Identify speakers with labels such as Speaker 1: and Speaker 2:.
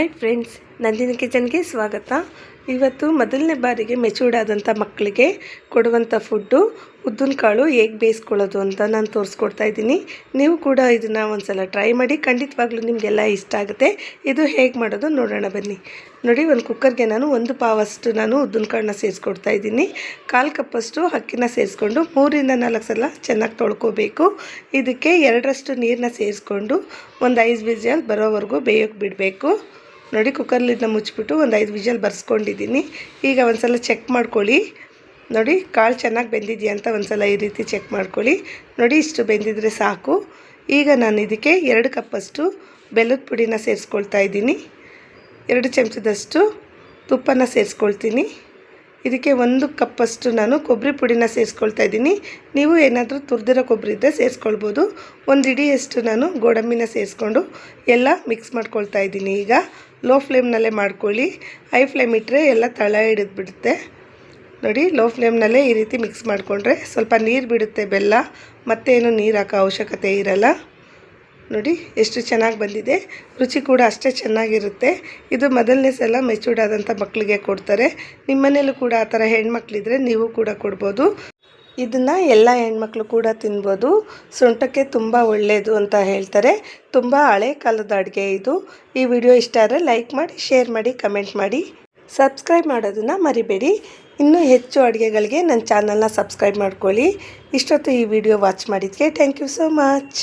Speaker 1: Hi friends, Nandini ಕಿಚನ್ಗೆ ಸ್ವಾಗತ. ಇವತ್ತು ಮೊದಲನೇ ಬಾರಿಗೆ ಮೆಚೂರ್ಡ್ ಆದಂಥ ಮಕ್ಕಳಿಗೆ ಕೊಡುವಂಥ ಫುಡ್ಡು ಉದ್ದಿನ ಕಾಳು ಹೇಗೆ ಬೇಯಿಸ್ಕೊಳ್ಳೋದು ಅಂತ ನಾನು ತೋರಿಸ್ಕೊಡ್ತಾ ಇದ್ದೀನಿ. ನೀವು ಕೂಡ ಇದನ್ನು ಒಂದ್ಸಲ ಟ್ರೈ ಮಾಡಿ, ಖಂಡಿತವಾಗ್ಲೂ ನಿಮಗೆಲ್ಲ ಇಷ್ಟ ಆಗುತ್ತೆ. ಇದು ಹೇಗೆ ಮಾಡೋದು ನೋಡೋಣ ಬನ್ನಿ. ನೋಡಿ, ಒಂದು ಕುಕ್ಕರ್ಗೆ ನಾನು ಒಂದು ಪಾವಷ್ಟು ನಾನು ಉದ್ದಿನ ಕಾಳನ್ನ ಸೇರಿಸ್ಕೊಡ್ತಾ ಇದ್ದೀನಿ. ಕಾಲು ಕಪ್ಪಷ್ಟು ಅಕ್ಕಿನ ಸೇರಿಸ್ಕೊಂಡು ಮೂರಿಂದ ನಾಲ್ಕು ಸಲ ಚೆನ್ನಾಗಿ ತೊಳ್ಕೊಬೇಕು. ಇದಕ್ಕೆ ಎರಡರಷ್ಟು ನೀರನ್ನ ಸೇರಿಸ್ಕೊಂಡು ಒಂದು ಐದು ವಿಜಲ್ ಬರೋವರೆಗೂ ಬೇಯೋಕ್ಕೆ ಬಿಡಬೇಕು. ನೋಡಿ ಕುಕ್ಕರ್ಲಿಂದ ಮುಚ್ಚಿಬಿಟ್ಟು ಒಂದು ಐದು ವಿಜಲ್ ಬರ್ಸ್ಕೊಂಡಿದ್ದೀನಿ. ಈಗ ಒಂದು ಸಲ ಚೆಕ್ ಮಾಡ್ಕೊಳ್ಳಿ. ನೋಡಿ ಕಾಳು ಚೆನ್ನಾಗಿ ಬೆಂದಿದೆಯಾ ಅಂತ ಒಂದು ಸಲ ಈ ರೀತಿ ಚೆಕ್ ಮಾಡ್ಕೊಳ್ಳಿ. ನೋಡಿ ಇಷ್ಟು ಬೆಂದಿದ್ರೆ ಸಾಕು. ಈಗ ನಾನು ಇದಕ್ಕೆ ಎರಡು ಕಪ್ಪಷ್ಟು ಬೆಲ್ಲದ ಪುಡಿನ ಸೇರಿಸ್ಕೊಳ್ತಾ ಇದ್ದೀನಿ. ಎರಡು ಚಮಚದಷ್ಟು ತುಪ್ಪನ ಸೇರಿಸ್ಕೊಳ್ತೀನಿ. ಇದಕ್ಕೆ ಒಂದು ಕಪ್ಪಷ್ಟು ನಾನು ಕೊಬ್ಬರಿ ಪುಡಿನ ಸೇರಿಸ್ಕೊಳ್ತಾ ಇದ್ದೀನಿ. ನೀವು ಏನಾದರೂ ತುರಿದಿರೋ ಕೊಬ್ಬರಿ ಇದ್ದರೆ ಸೇರಿಸ್ಕೊಳ್ಬೋದು. ಒಂದು ಇಡಿಯಷ್ಟು ನಾನು ಗೋಡಂಬಿನ ಸೇರಿಸ್ಕೊಂಡು ಎಲ್ಲ ಮಿಕ್ಸ್ ಮಾಡ್ಕೊಳ್ತಾ ಇದ್ದೀನಿ ಈಗ. ಲೋ ಫ್ಲೇಮ್ನಲ್ಲೇ ಮಾಡ್ಕೊಳ್ಳಿ. ಹೈ ಫ್ಲೇಮ್ ಇಟ್ಟರೆ ಎಲ್ಲ ತಳ ಹಿಡಿದ್ಬಿಡುತ್ತೆ. ನೋಡಿ, ಲೋ ಫ್ಲೇಮ್ನಲ್ಲೇ ಈ ರೀತಿ ಮಿಕ್ಸ್ ಮಾಡಿಕೊಂಡ್ರೆ ಸ್ವಲ್ಪ ನೀರು ಬಿಡುತ್ತೆ ಬೆಲ್ಲ. ಮತ್ತೇನು ನೀರು ಹಾಕೋ ಅವಶ್ಯಕತೆ ಇರಲ್ಲ. ನೋಡಿ, ಎಷ್ಟು ಚೆನ್ನಾಗಿ ಬಂದಿದೆ. ರುಚಿ ಕೂಡ ಅಷ್ಟೇ ಚೆನ್ನಾಗಿರುತ್ತೆ. ಇದು ಮೊದಲನೇ ಸಲ ಮೆಚೂರ್ಡ್ ಆದಂಥ ಮಕ್ಕಳಿಗೆ ಕೊಡ್ತಾರೆ. ನಿಮ್ಮ ಮನೇಲೂ ಕೂಡ ಆ ಥರ ಹೆಣ್ಮಕ್ಳಿದ್ರೆ ನೀವು ಕೂಡ ಕೊಡ್ಬೋದು. ಇದನ್ನು ಎಲ್ಲ ಹೆಣ್ಮಕ್ಳು ಕೂಡ ತಿನ್ಬೋದು. ಸೊಂಟಕ್ಕೆ ತುಂಬ ಒಳ್ಳೆಯದು ಅಂತ ಹೇಳ್ತಾರೆ. ತುಂಬ ಹಳೆ ಕಾಲದ ಅಡುಗೆ ಇದು. ಈ ವಿಡಿಯೋ ಇಷ್ಟ ಆದರೆ ಲೈಕ್ ಮಾಡಿ, ಶೇರ್ ಮಾಡಿ, ಕಮೆಂಟ್ ಮಾಡಿ. ಸಬ್ಸ್ಕ್ರೈಬ್ ಮಾಡೋದನ್ನು ಮರಿಬೇಡಿ. ಇನ್ನೂ ಹೆಚ್ಚು ಅಡುಗೆಗಳಿಗೆ ನನ್ನ ಚಾನಲ್ನ ಸಬ್ಸ್ಕ್ರೈಬ್ ಮಾಡ್ಕೊಳ್ಳಿ. ಇಷ್ಟೊತ್ತು ಈ ವಿಡಿಯೋ ವಾಚ್ ಮಾಡಿದ್ದಕ್ಕೆ ಥ್ಯಾಂಕ್ ಯು ಸೋ ಮಚ್